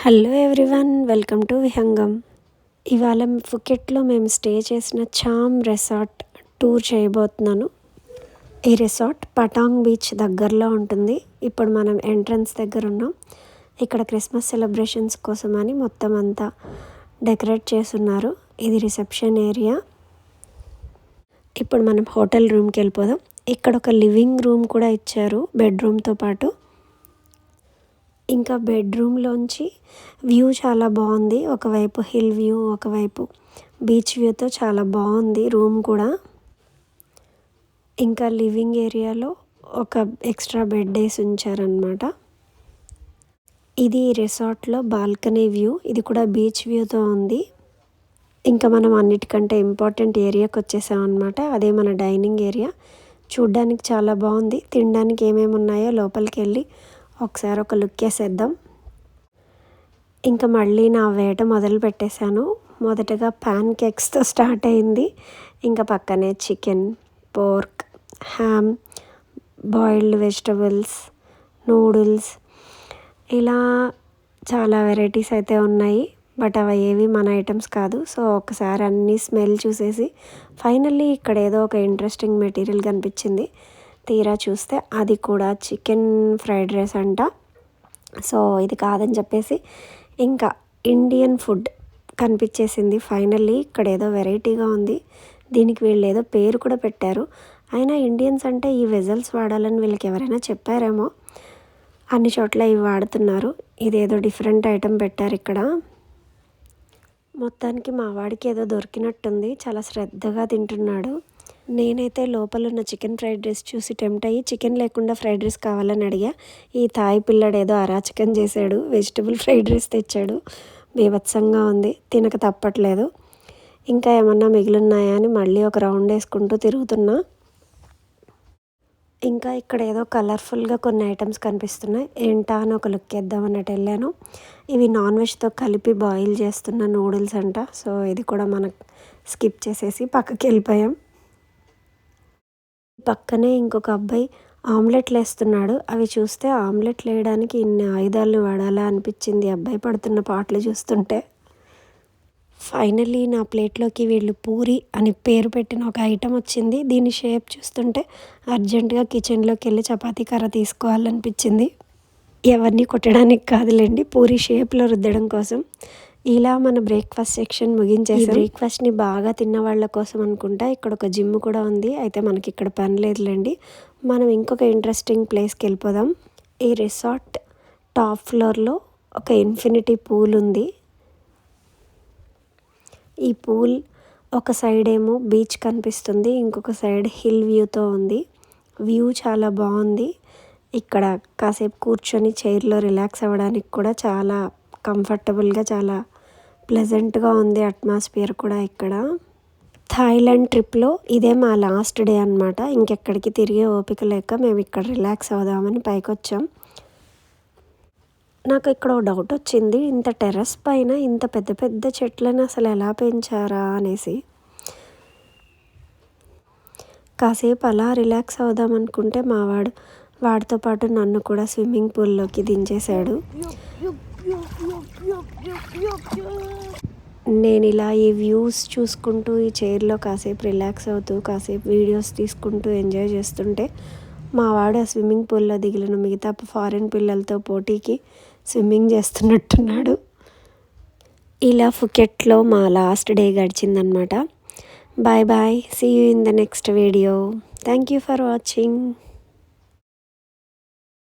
Hello everyone welcome to Vihangam ఇవాళ ఫుకెట్లో మేము స్టే చేసిన చామ్ రెసార్ట్ టూర్ చేయబోతున్నాను. ఈ రిసార్ట్ పటాంగ్ బీచ్ దగ్గరలో ఉంటుంది. ఇప్పుడు మనం ఎంట్రన్స్ దగ్గర ఉన్నాం. ఇక్కడ క్రిస్మస్ సెలబ్రేషన్స్ కోసం అని మొత్తం అంతా డెకరేట్ చేస్తున్నారు. ఇది రిసెప్షన్ ఏరియా. ఇప్పుడు మనం హోటల్ రూమ్కి వెళ్ళిపోదాం. ఇక్కడ ఒక లివింగ్ రూమ్ కూడా ఇచ్చారు బెడ్రూమ్తో పాటు. ఇంకా బెడ్రూమ్లోంచి వ్యూ చాలా బాగుంది. ఒకవైపు హిల్ వ్యూ ఒకవైపు బీచ్ వ్యూతో చాలా బాగుంది రూమ్ కూడా. ఇంకా లివింగ్ ఏరియాలో ఒక ఎక్స్ట్రా బెడ్ వేసి ఉంచారనమాట ఇది రిసార్ట్లో బాల్కనీ వ్యూ ఇది కూడా బీచ్ వ్యూతో ఉంది. ఇంకా మనం అన్నిటికంటే ఇంపార్టెంట్ ఏరియాకి వచ్చేసాం అనమాట అదే మన డైనింగ్ ఏరియా. చూడ్డానికి చాలా బాగుంది. తినడానికి ఏమేమి ఉన్నాయో లోపలికి వెళ్ళి ఒకసారి ఒక లుక్ వేసేద్దాం. ఇంకా మళ్ళీ నా వేట మొదలు పెట్టేశాను. మొదటగా ప్యాన్ కేక్స్తో స్టార్ట్ అయింది. ఇంకా పక్కనే chicken pork ham boiled vegetables noodles. ఇలా చాలా వెరైటీస్ అయితే ఉన్నాయి. బట్ అవి ఏవి మన ఐటమ్స్ కాదు. సో ఒకసారి అన్నీ స్మెల్ చూసేసి ఫైనల్లీ ఇక్కడ ఏదో ఒక ఇంట్రెస్టింగ్ మెటీరియల్ కనిపించింది. తీరా చూస్తే అది కూడా చికెన్ ఫ్రైడ్ రైస్ అంట. సో ఇది కాదని చెప్పేసి ఇంకా ఇండియన్ ఫుడ్ కనిపించేసింది ఫైనల్లీ. ఇక్కడ ఏదో వెరైటీగా ఉంది. దీనికి వీళ్ళు ఏదో పేరు కూడా పెట్టారు. అయినా ఇండియన్స్ అంటే ఈ వెజల్స్ వాడాలని వీళ్ళకి ఎవరైనా చెప్పారేమో? అన్ని చోట్ల ఇవి వాడుతున్నారు. ఇదేదో డిఫరెంట్ ఐటెం పెట్టారు ఇక్కడ. మొత్తానికి మా వాడికి ఏదో దొరికినట్టుంది. చాలా శ్రద్ధగా తింటున్నాడు. నేనైతే లోపల ఉన్న చికెన్ ఫ్రైడ్ రైస్ చూసి టెంప్ట్ అయ్యి చికెన్ లేకుండా ఫ్రైడ్ రైస్ కావాలని అడిగా. ఈ తాయి పిల్లడు ఏదో అరాచకం చేశాడు వెజిటబుల్ ఫ్రైడ్ రైస్ తెచ్చాడు. బీభత్సంగా ఉంది తినక తప్పట్లేదు. ఇంకా ఏమన్నా మిగిలిన్నాయా అని మళ్ళీ ఒక రౌండ్ వేసుకుంటూ తిరుగుతున్నా. ఇంకా ఇక్కడ ఏదో కలర్ఫుల్గా కొన్ని ఐటమ్స్ కనిపిస్తున్నాయి. ఏంటా అని ఒక లుక్ వేద్దాం అన్నట్టు వెళ్ళాను. ఇవి నాన్ వెజ్తో కలిపి బాయిల్ చేస్తున్న నూడిల్స్ అంట. సో ఇది కూడా మనకు స్కిప్ చేసేసి పక్కకి వెళ్ళిపోయాం. పక్కనే ఇంకొక అబ్బాయి ఆమ్లెట్లు వేస్తున్నాడు అవి చూస్తే ఆమ్లెట్లు వేయడానికి ఇన్ని ఆయుధాలు వాడాలా అనిపించింది అబ్బాయి పడుతున్న పాటలు చూస్తుంటే. ఫైనల్లీ నా ప్లేట్లోకి వీళ్ళు పూరి అని పేరు పెట్టిన ఒక ఐటెం వచ్చింది. దీని షేప్ చూస్తుంటే అర్జెంటుగా కిచెన్లోకి వెళ్ళి చపాతీ కర్ర తీసుకోవాలనిపించింది. ఎవరిని కొట్టడానికి కాదులేండి పూరి షేప్లో రుద్దడం కోసం. ఇలా మన బ్రేక్ఫాస్ట్ సెక్షన్ ముగించేసి. బ్రేక్ఫాస్ట్ని బాగా తిన్న వాళ్ళ కోసం అనుకుంటా ఇక్కడ ఒక జిమ్ కూడా ఉంది అయితే మనకి ఇక్కడ పని లేదులేండి. మనం ఇంకొక ఇంట్రెస్టింగ్ ప్లేస్కి వెళ్ళిపోదాం ఈ రిసార్ట్ టాప్ ఫ్లోర్లో ఒక ఇన్ఫినిటీ పూల్ ఉంది. ఈ పూల్ ఒక సైడ్ ఏమో బీచ్ కనిపిస్తుంది ఇంకొక సైడ్ హిల్ వ్యూతో ఉంది. వ్యూ చాలా బాగుంది. ఇక్కడ కాసేపు కూర్చొని చైర్లో రిలాక్స్ అవ్వడానికి కూడా చాలా కంఫర్టబుల్గా చాలా ప్లెజెంట్గా ఉంది అట్మాస్ఫియర్ కూడా ఇక్కడ. థాయిలాండ్ ట్రిప్లో ఇదే మా లాస్ట్ డే అనమాట ఇంకెక్కడికి తిరిగే ఓపిక లేక మేము ఇక్కడ రిలాక్స్ అవుదామని పైకి వచ్చాం నాకు ఇక్కడ ఒక డౌట్ వచ్చింది. ఇంత టెర్రస్ పైన ఇంత పెద్ద పెద్ద చెట్లను అసలు ఎలా పెంచారా అనేసి. కాసేపు అలా రిలాక్స్ అవుదాం అనుకుంటే మావాడు వాడితో పాటు నన్ను కూడా స్విమ్మింగ్ పూల్లోకి దించేశాడు. నేను ఇలా ఈ వ్యూస్ చూసుకుంటూ ఈ చైర్లో కాసేపు రిలాక్స్ అవుతూ కాసేపు వీడియోస్ తీసుకుంటూ ఎంజాయ్ చేస్తుంటే మా వాడు ఆ స్విమ్మింగ్ పూల్లో దిగిలిన మిగతా ఫారిన్ పిల్లలతో పోటీకి స్విమ్మింగ్ చేస్తున్నట్టున్నాడు. ఇలా ఫుకెట్లో మా last day గడిచిందనమాట bye bye. See you in the next video thank you for watching